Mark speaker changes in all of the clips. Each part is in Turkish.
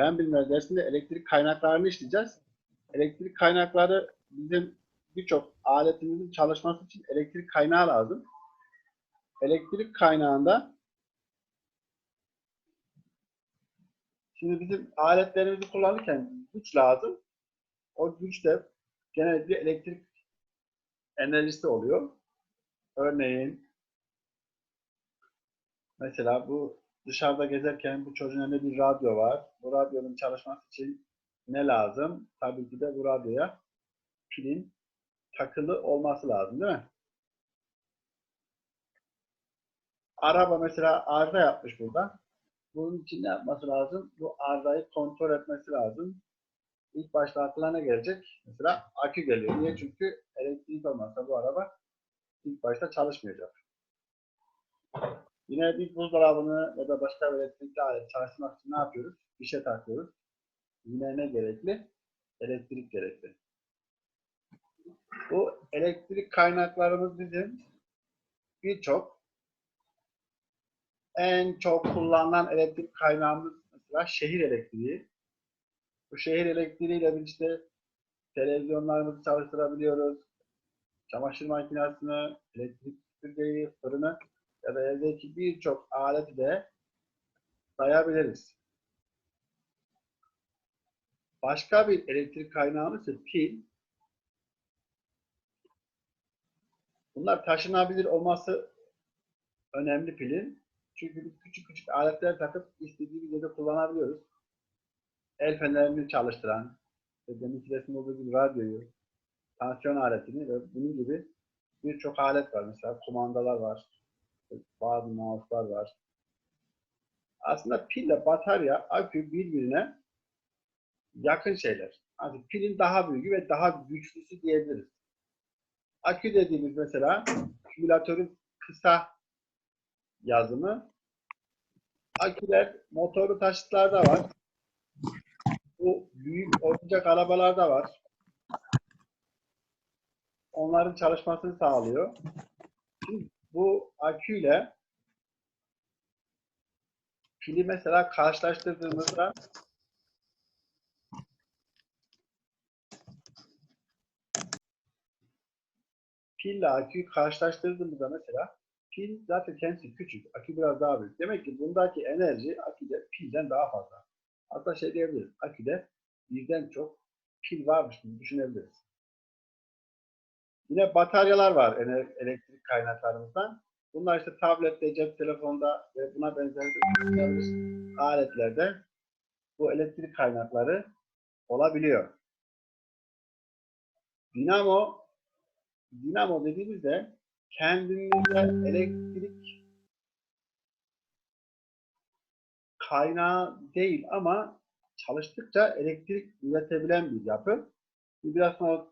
Speaker 1: fen bilimleri dersinde elektrik kaynaklarını işleyeceğiz. Elektrik kaynakları bizim birçok aletimizin çalışması için elektrik kaynağı lazım. Elektrik kaynağında şimdi bizim aletlerimizi kullanırken güç lazım. O güç de genellikle elektrik enerjisi oluyor. Örneğin mesela bu dışarıda gezerken bu çocuğun elinde bir radyo var. Bu radyonun çalışması için ne lazım? Tabii ki de bu radyoya pilin takılı olması lazım değil mi? Araba mesela arıza yapmış burada. Bunun için ne yapması lazım? Bu arızayı kontrol etmesi lazım. İlk başta aklına ne gelecek? Mesela akü geliyor. Niye? Çünkü elektrik olmazsa bu araba ilk başta çalışmayacak. Yine bir buzdolabını ya da başka bir elektrikli alet çalıştırmak için ne yapıyoruz? Fişe takıyoruz. Yine ne gerekli? Elektrik gerekli. Bu elektrik kaynaklarımız bizim birçok en çok kullanılan elektrik kaynağımız mesela şehir elektriği. Bu şehir elektriğiyle birlikte televizyonlarımızı çalıştırabiliyoruz. Çamaşır makinesini, elektrik süpürgeyi, fırını ya da evdeki birçok aleti de sayabiliriz. Başka bir elektrik kaynağımız ise pil. Bunlar taşınabilir olması önemli pilin. Çünkü küçük küçük aletler takıp istediğimiz yerde kullanabiliyoruz. El fenerini çalıştıran, deminki resimde olduğu gibi radyoyu, tansiyon aletini ve bunun gibi birçok alet var. Mesela kumandalar var, bazı mouse'lar var. Aslında pille batarya, akü birbirine yakın şeyler. Yani pilin daha büyüğü ve daha güçlüsü diyebiliriz. Akü dediğimiz mesela kümülatörün kısa yazımı. Aküler motorlu taşıtlarda var. Bu büyük oyuncak arabalarda var. Onların çalışmasını sağlıyor. Şimdi bu aküyle pili mesela karşılaştırdığımızda pille aküyü karşılaştırdığımızda mesela pil zaten kendisi küçük, akü biraz daha büyük. Demek ki bundaki enerji aküde pilden daha fazla. Hatta şey diyebiliriz, aküde birden çok pil varmış gibi düşünebiliriz. Yine bataryalar var elektrik kaynaklarımızdan. Bunlar işte tablette, cep telefonda ve buna benzer aletlerde bu elektrik kaynakları olabiliyor. Dinamo dinamo dediğimizde kendimizde elektrik kaynağı değil ama çalıştıkça elektrik üretebilen bir yapı. Biraz sonra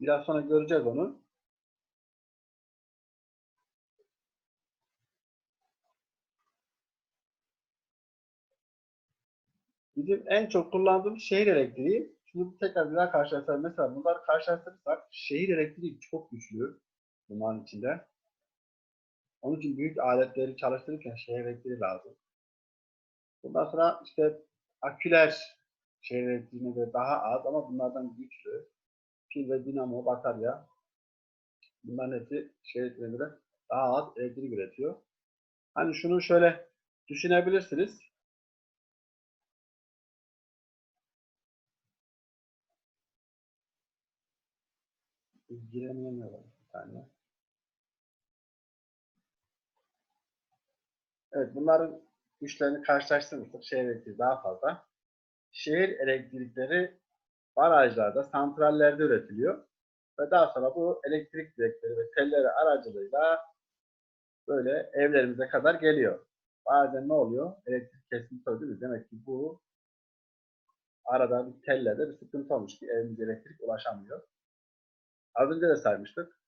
Speaker 1: biraz sonra göreceğiz onu. Bizim en çok kullandığımız şehir elektriği. Şimdi tekrar bir daha karşılaştıralım. Mesela bunları karşılaştırırsak şehir elektriği çok güçlü bunların içinde. Onun için büyük aletleri çalıştırırken şehir elektriği lazım. Bundan sonra işte aküler şehir elektriğine göre daha az ama bunlardan güçlü. Pil ve dinamo, batarya. Bunların hepsi elektriğine göre daha az elektrik üretiyor. Hani şunu şöyle düşünebilirsiniz. Giremiyorum bir tane. Evet, bunların güçlerini karşılaştırırsak şehir elektriği daha fazla. Şehir elektrikleri barajlarda, santrallerde üretiliyor. Ve daha sonra bu elektrik direkleri ve telleri aracılığıyla böyle evlerimize kadar geliyor. Bazen ne oluyor? Elektrik kesintisi oluyor? Demek ki bu arada bir tellerde bir sıkıntı olmuş ki evimize elektrik ulaşamıyor. Az önce de saymıştık.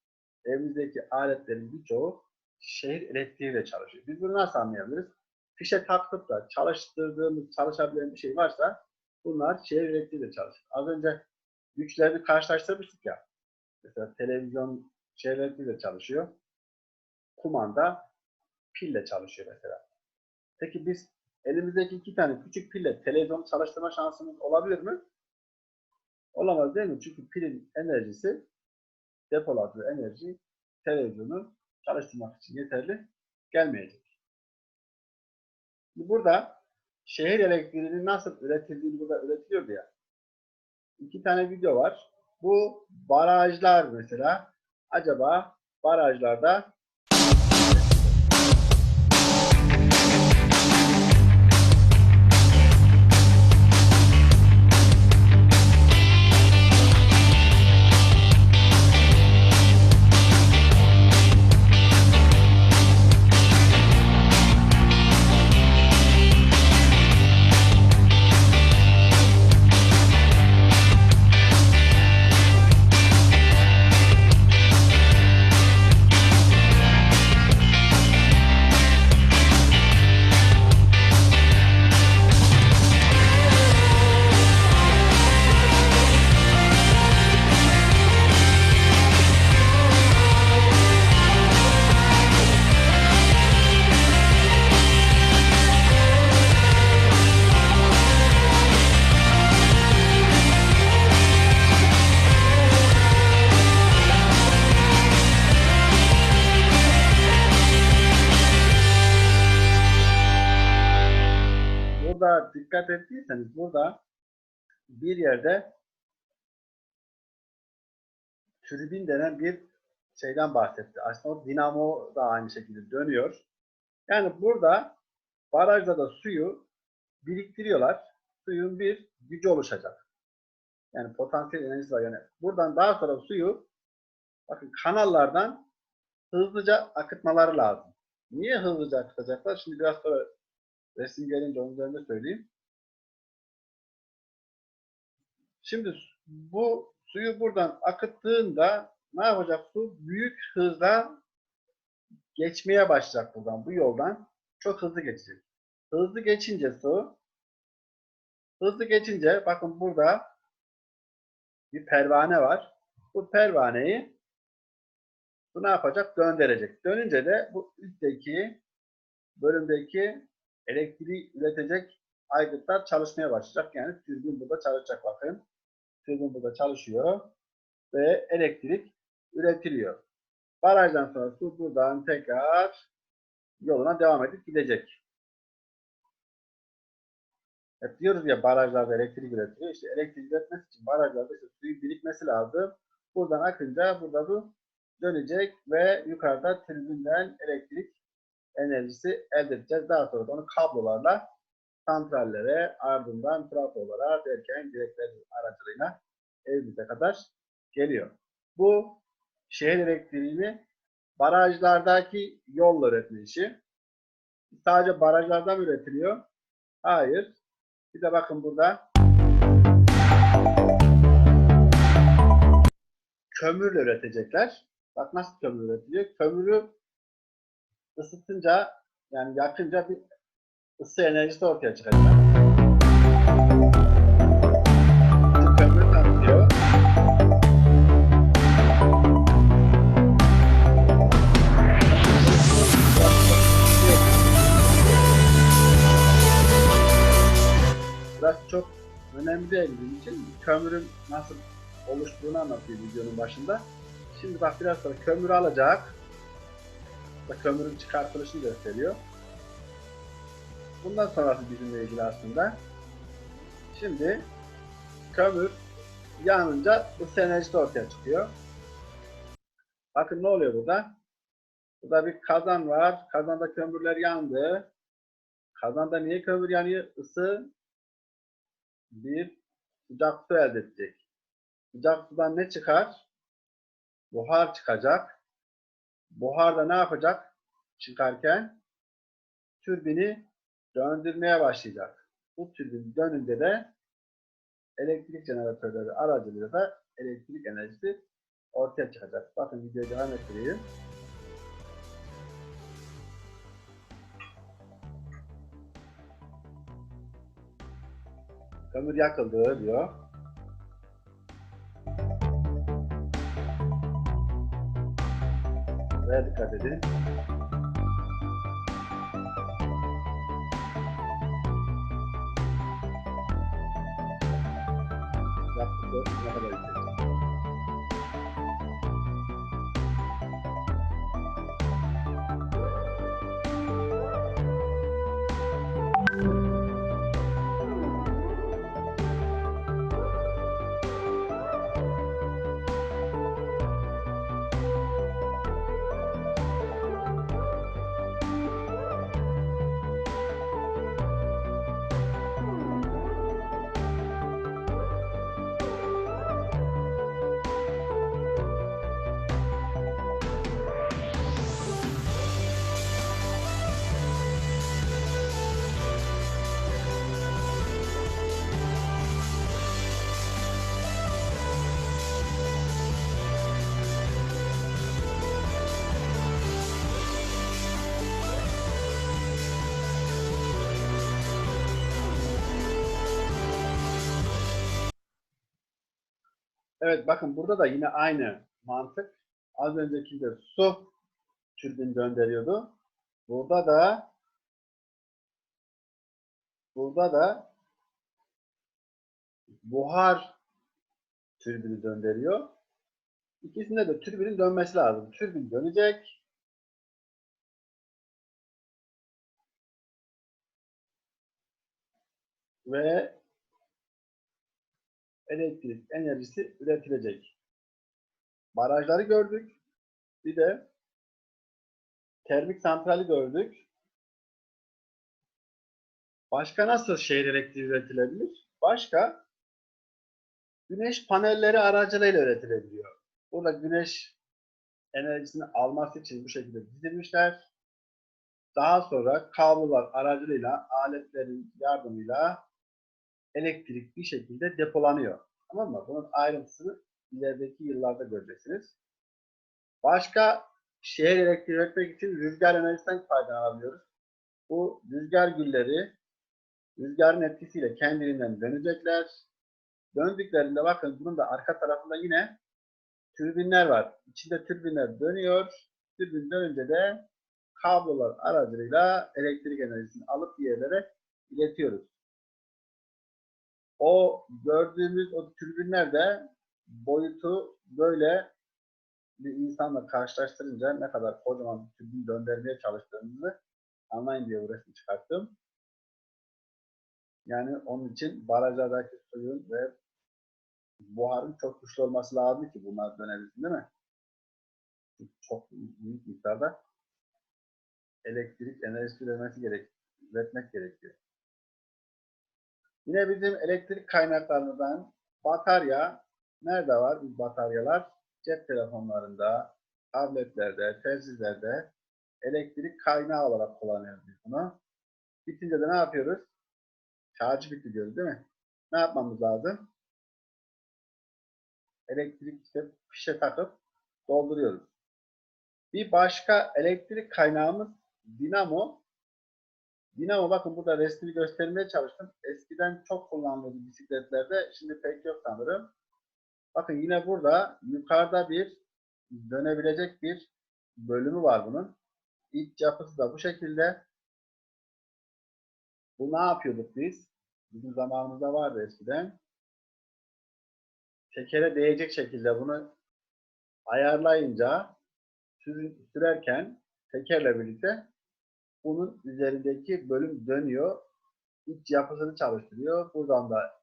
Speaker 1: Evimizdeki aletlerin birçoğu şehir elektriğiyle çalışıyor. Biz bunu nasıl anlayabiliriz? Fişe takıp da çalıştırdığımız, çalışabilen bir şey varsa bunlar şehir elektriğiyle çalışır. Az önce güçlerini karşılaştırmıştık ya. Mesela televizyon şehir elektriğiyle çalışıyor. Kumanda pille çalışıyor mesela. Peki biz elimizdeki iki tane küçük pille televizyon çalıştırma şansımız olabilir mi? Olamaz değil mi? Çünkü pilin enerjisi depoladığı enerji televizyonu çalıştırmak için yeterli gelmeyecek. Burada şehir elektriğinin nasıl üretildiğini burada üretiliyordu ya. İki tane video var. Bu barajlar mesela. Acaba barajlarda ettiyseniz burada bir yerde türbin denen bir şeyden bahsetti. Aslında o dinamo da aynı şekilde dönüyor. Yani burada barajda da suyu biriktiriyorlar. Suyun bir gücü oluşacak. Yani potansiyel enerjisi var. Yani buradan daha sonra suyu bakın kanallardan hızlıca akıtmaları lazım. Niye hızlıca akıtacaklar? Şimdi biraz sonra resim gelince onun üzerinde söyleyeyim. Şimdi bu suyu buradan akıttığında ne yapacak su? Büyük hızla geçmeye başlayacak buradan, bu yoldan. Çok hızlı geçecek. Hızlı geçince su, hızlı geçince bakın burada bir pervane var. Bu pervaneyi bu ne yapacak? Döndürecek. Dönünce de bu üstteki bölümdeki elektriği üretecek aygıtlar çalışmaya başlayacak. Yani türbin burada çalışacak bakın. Türbin burada çalışıyor ve elektrik üretiliyor. Barajdan sonra su buradan tekrar yoluna devam edip gidecek. Hep diyoruz ya barajlarda elektrik üretiliyor. İşte elektrik üretmesi için barajlarda işte suyun birikmesi lazım. Buradan akınca burada bu dönecek ve yukarıda tribünden elektrik enerjisi elde edeceğiz. Daha sonra da onu kablolarla santrallere ardından trafolara derken direkler aracılığıyla evimize kadar geliyor. Bu şehir elektriğini barajlardaki yolla üretme işi. Sadece barajlarda mı üretiliyor? Hayır. Bir de bakın burada kömürle üretecekler. Bak nasıl kömür üretiliyor? Kömürü ısıtınca yani yakınca bir ısı enerjisi ortaya çıkacak. Kömür tanıtıyor. Burası çok önemli bizim için. Kömürün nasıl oluştuğunu anlatıyor videonun başında. Şimdi bak biraz sonra kömürü alacak. Da kömürün çıkartılışını gösteriyor. Bundan sonrası bizimle ilgili aslında. Şimdi kömür yanınca ısı enerjisi ortaya çıkıyor. Bakın ne oluyor burada? Burada bir kazan var. Kazanda kömürler yandı. Kazanda niye kömür yanıyor? Isı bir sıcak su elde edecek. Sıcak sudan ne çıkar? Buhar çıkacak. Buhar da ne yapacak? Çıkarken türbini döndürmeye başlayacak. Bu türbin dönünce de elektrik jeneratörleri aracılığıyla da elektrik enerjisi ortaya çıkacak. Bakın videoyu devam ettireyim. Kömür yakıldı diyor. Buraya dikkat edin. Gracias. Evet bakın burada da yine aynı mantık. Az öncekinde su türbin döndürüyordu. Burada da burada da buhar türbini döndürüyor. İkisinde de türbinin dönmesi lazım. Türbin dönecek. Ve elektrik enerjisi üretilecek. Barajları gördük. Bir de termik santrali gördük. Başka nasıl şehir elektriği üretilebilir? Başka güneş panelleri aracılığıyla üretilebiliyor. Burada güneş enerjisini alması için bu şekilde dizilmişler. Daha sonra kablolar aracılığıyla aletlerin yardımıyla elektrik bir şekilde depolanıyor. Tamam mı? Bunun ayrıntısını ilerideki yıllarda göreceksiniz. Başka şehir elektriği üretmek için rüzgar enerjisinden faydalanabiliyoruz. Bu rüzgar gülleri rüzgarın etkisiyle kendiliğinden dönecekler. Döndüklerinde bakın bunun da arka tarafında yine türbinler var. İçinde türbinler dönüyor. Türbin dönünce de kablolar aracılığıyla elektrik enerjisini alıp bir yerlere iletiyoruz. O gördüğümüz o türbinler de boyutu böyle bir insanla karşılaştırınca ne kadar kocaman bir türbin döndürmeye çalıştığımızı anlayın diye bu resmi çıkarttım. Yani onun için barajlardaki suyun ve buharın çok güçlü olması lazım ki bunlar dönebilsin değil mi? Çünkü çok büyük miktarda elektrik enerjisi üretmesi gerek, üretmek gerekiyor. Yine bizim elektrik kaynaklarımızdan batarya nerede var bu bataryalar? Cep telefonlarında, tabletlerde, telsizlerde elektrik kaynağı olarak kullanıyoruz biz bunu. Bitince de ne yapıyoruz? Şarjı bitti diyoruz değil mi? Ne yapmamız lazım? Elektrik işte fişe takıp dolduruyoruz. Bir başka elektrik kaynağımız dinamo. Dinamo bakın burada resmini göstermeye çalıştım. Eskiden çok kullanılıyordu bisikletlerde. Şimdi pek yok sanırım. Bakın yine burada yukarıda bir dönebilecek bir bölümü var bunun. İç yapısı da bu şekilde. Bu ne yapıyorduk biz? Bizim zamanımızda vardı eskiden. Tekere değecek şekilde bunu ayarlayınca sürerken tekerle birlikte bunun üzerindeki bölüm dönüyor. İç yapısını çalıştırıyor. Buradan da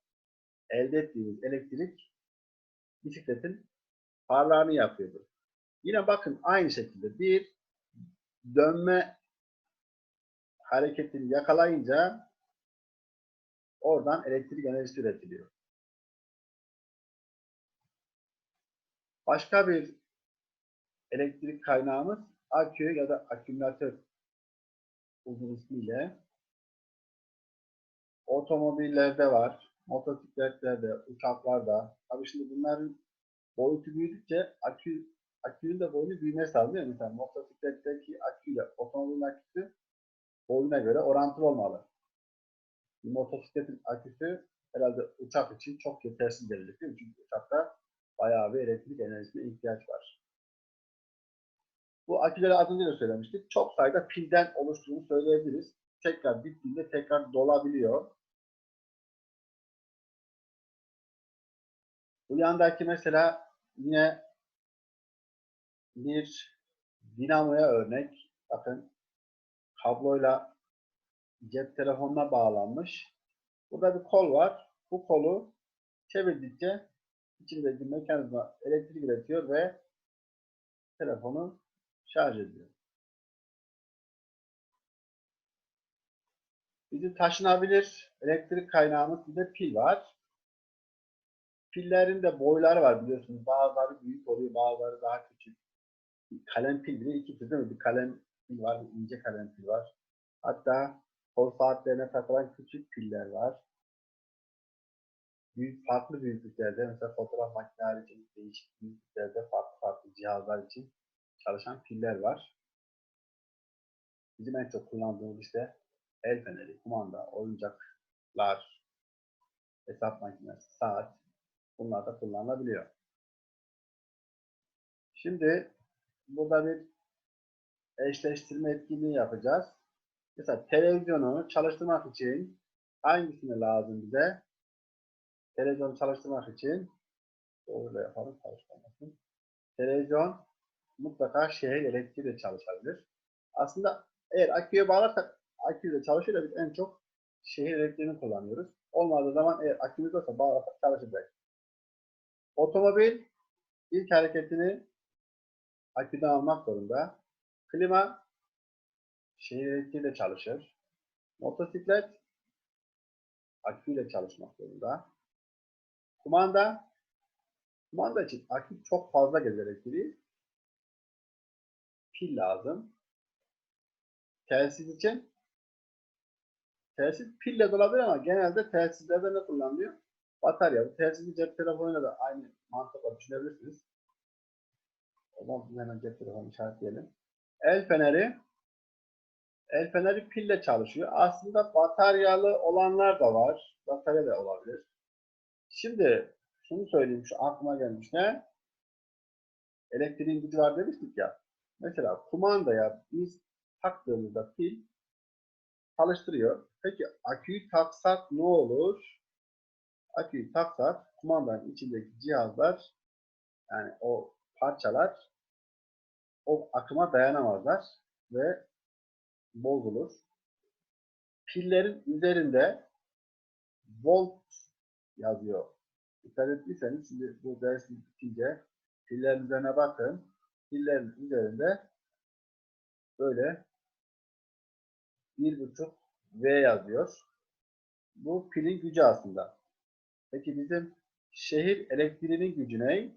Speaker 1: elde ettiğimiz elektrik bisikletin farlarını yapıyordu. Yine bakın aynı şekilde bir dönme hareketini yakalayınca oradan elektrik enerjisi üretiliyor. Başka bir elektrik kaynağımız akü ya da akümülatör uzun ismiyle otomobillerde var, motosikletlerde, uçaklarda. Tabii şimdi bunların boyutu büyüdükçe akü akünün de boyunu büyümesi lazım değil mi? Mesela motosikletteki aküyle otomobilin aküsü boyuna göre orantılı olmalı. Bir motosikletin aküsü herhalde uçak için çok yetersiz gelecek değil mi? Çünkü uçakta bayağı bir elektrik enerjisine ihtiyaç var. Bu aküleri az önce de söylemiştik. Çok sayıda pilden oluştuğunu söyleyebiliriz. Tekrar bittiğinde tekrar dolabiliyor. Bu yandaki mesela yine bir dinamoya örnek. Bakın kabloyla cep telefonuna bağlanmış. Burada bir kol var. Bu kolu çevirdikçe içindeki mekanizma elektrik üretiyor ve telefonu şarj ediyor. Bizim taşınabilir elektrik kaynağımız bir de pil var. Pillerin de boyları var biliyorsunuz. Bazıları büyük oluyor, bazıları daha küçük. Kalem pil bile iki tür değil mi? Bir kalem pil var, bir ince kalem pil var. Hatta kol saatlerine takılan küçük piller var. Büyük, farklı büyüklüklerde, mesela fotoğraf makineleri için değişik büyüklüklerde farklı farklı cihazlar için çalışan piller var. Bizim en çok kullandığımız işte el feneri, kumanda, oyuncaklar, hesap makinesi, saat bunlar da kullanılabiliyor. Şimdi burada bir eşleştirme etkinliği yapacağız. Mesela televizyonu çalıştırmak için hangisine lazım bize? Televizyonu çalıştırmak için doğru yapalım çalıştırmasın. Televizyon mutlaka şehir elektriğiyle çalışabilir. Aslında eğer aküye bağlarsak aküyle çalışıyor da biz en çok şehir elektriğini kullanıyoruz. Olmadığı zaman eğer akümüz olsa bağlarsak çalışacak. Otomobil ilk hareketini aküden almak zorunda. Klima şehir elektriğiyle çalışır. Motosiklet aküyle çalışmak zorunda. Kumanda kumanda için akü çok fazla gelir elektriği. Pil lazım. Telsiz için telsiz pille de olabilir ama genelde telsizlerde ne kullanılıyor? Batarya. Bu telsizi cep telefonuyla da aynı mantıkla düşünebilirsiniz. O zaman hemen cep telefonu işaretleyelim. El feneri El feneri pille çalışıyor. Aslında bataryalı olanlar da var. Batarya da olabilir. Şimdi şunu söyleyeyim şu aklıma gelmiş ne? Elektriğin gücü var demiştik ya. Mesela kumandaya biz taktığımızda pil çalıştırıyor. Peki aküyü taksak ne olur? Aküyü taksak kumandanın içindeki cihazlar yani o parçalar o akıma dayanamazlar ve bozulur. Pillerin üzerinde volt yazıyor. Dikkat ettiyseniz şimdi bu ders bitince pillerin üzerine bakın. Pillerin üzerinde böyle bir buçuk V yazıyor. Bu pilin gücü aslında. Peki bizim şehir elektriğinin gücü ne?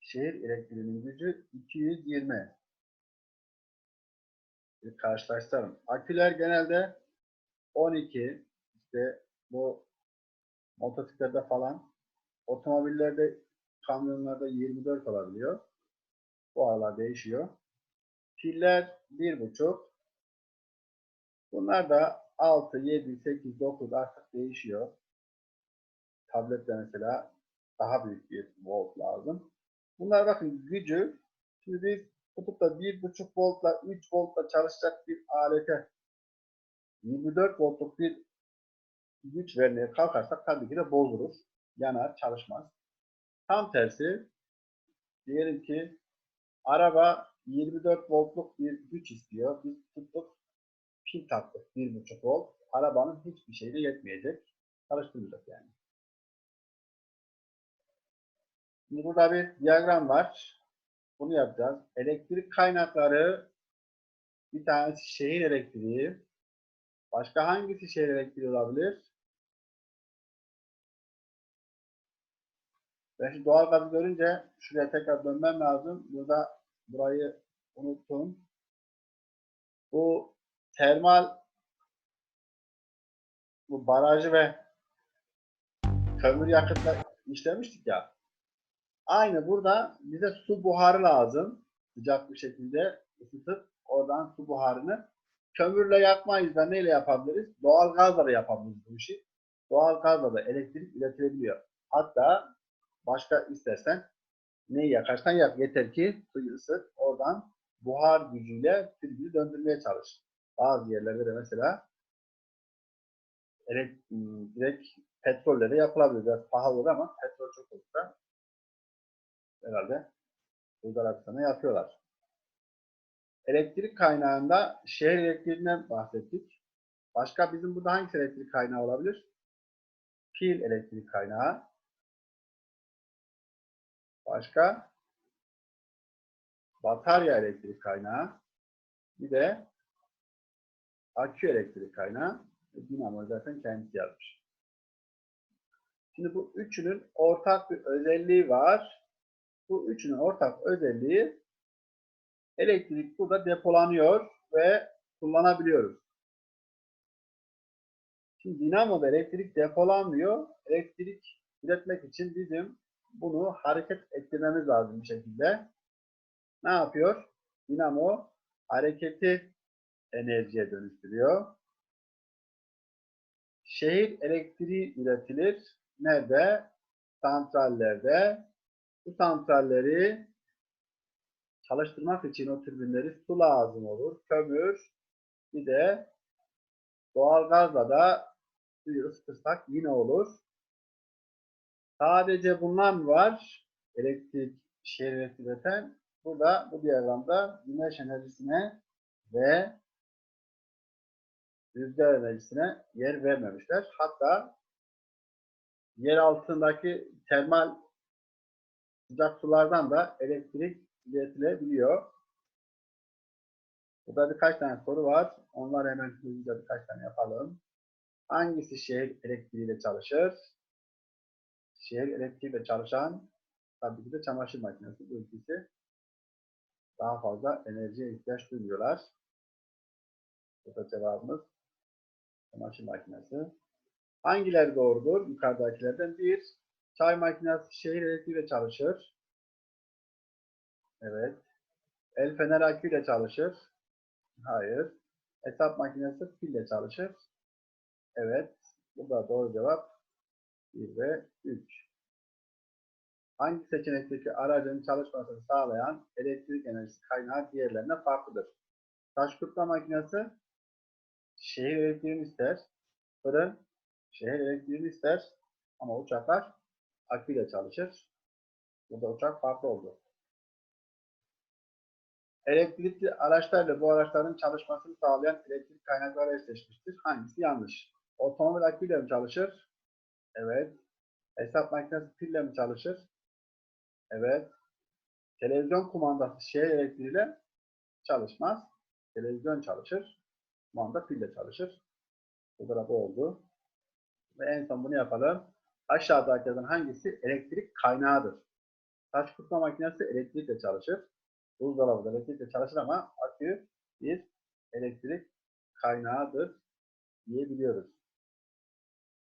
Speaker 1: Şehir elektriğinin gücü 220. Bir karşılaştıralım. Aküler genelde 12 işte bu motosiklette falan otomobillerde kamyonlarda 24 olabiliyor. Bu aralar değişiyor. Piller 1.5 Bunlar da 6, 7, 8, 9 artık değişiyor. Tablette mesela daha büyük bir volt lazım. Bunlar bakın gücü şimdi biz tutup da 1.5 voltla 3 voltla çalışacak bir alete 24 voltluk bir güç vermeye kalkarsak tabii ki de bozulur. Yanar, çalışmaz. Tam tersi diyelim ki araba 24 voltluk bir güç istiyor. Biz tuttuk pil taktık 1.5 volt. Arabanın hiçbir şeyle yetmeyecek. Çalıştırmayacak yani. Şimdi burada bir diyagram var. Bunu yapacağız. Elektrik kaynakları bir tanesi şehir elektriği. Başka hangisi şehir elektriği olabilir? Ben şu doğal gazı görünce şuraya tekrar dönmem lazım. Burada burayı unuttum. Bu termal bu barajı ve kömür yakıtla işlemiştik ya. Aynı burada bize su buharı lazım. Sıcak bir şekilde ısıtıp oradan su buharını kömürle yakmayız da neyle yapabiliriz? Doğal gazla da yapabiliriz bu işi. Doğal gazla da elektrik üretilebiliyor. Hatta başka istersen neyi yakarsan yak. Yeter ki suyu ısıt. Oradan buhar gücüyle türbünü döndürmeye çalış. Bazı yerlerde de mesela direkt, direkt petrolle de yapılabilir. Biraz pahalı olur ama petrol çok olursa herhalde Suudi Arabistan'a yapıyorlar. Elektrik kaynağında şehir elektriğinden bahsettik. Başka bizim burada hangi elektrik kaynağı olabilir? Pil elektrik kaynağı. Başka? Batarya elektrik kaynağı. Bir de akü elektrik kaynağı. E, Dinamo zaten kendisi yazmış. Şimdi bu üçünün ortak bir özelliği var. Bu üçünün ortak özelliği elektrik burada depolanıyor ve kullanabiliyoruz. Şimdi dinamoda elektrik depolanmıyor. Elektrik üretmek için bizim bunu hareket ettirmemiz lazım bir şekilde. Ne yapıyor? Dinamo hareketi enerjiye dönüştürüyor. Şehir elektriği üretilir. Nerede? Santrallerde. Bu santralleri çalıştırmak için o türbinleri su lazım olur. Kömür, bir de doğalgazla da suyu ısıtırsak yine olur. Sadece bunlar var? Elektrik, elektriği üreten. Burada bu diyagramda güneş enerjisine ve rüzgar enerjisine yer vermemişler. Hatta yer altındaki termal sıcak sulardan da elektrik üretilebiliyor. Burada birkaç tane soru var. Onlar hemen hızlıca birkaç tane yapalım. Hangisi şehir elektriğiyle çalışır? Şehir elektriğiyle çalışan tabii ki de çamaşır makinesi. Bu ikisi daha fazla enerjiye ihtiyaç duymuyorlar. Burada cevabımız çamaşır makinesi. Hangileri doğrudur? Yukarıdakilerden bir. Çay makinesi şehir elektriğiyle çalışır. Evet. El fener aküyle çalışır. Hayır. Hesap makinesi pille çalışır. Evet. Bu da doğru cevap. 1 ve 3. Hangi seçenekteki aracın çalışmasını sağlayan elektrik enerjisi kaynağı diğerlerine farklıdır? Taş kurutma makinesi şehir elektriğini ister. Fırın şehir elektriğini ister. Ama uçaklar aküyle çalışır. Burada uçak farklı oldu. Elektrikli araçlarla bu araçların çalışmasını sağlayan elektrik kaynakları eşleşmiştir. Hangisi yanlış? Otomobil aküyle mi çalışır? Evet. Hesap makinesi pille mi çalışır? Evet. Televizyon kumandası şehir elektriğiyle çalışmaz. Televizyon çalışır. Kumanda pille çalışır. Bu da oldu. Ve en son bunu yapalım. Aşağıdakilerden hangisi elektrik kaynağıdır? Taş kurutma makinesi elektrikle çalışır. Buzdolabı da elektrikle çalışır ama akü bir elektrik kaynağıdır diyebiliyoruz.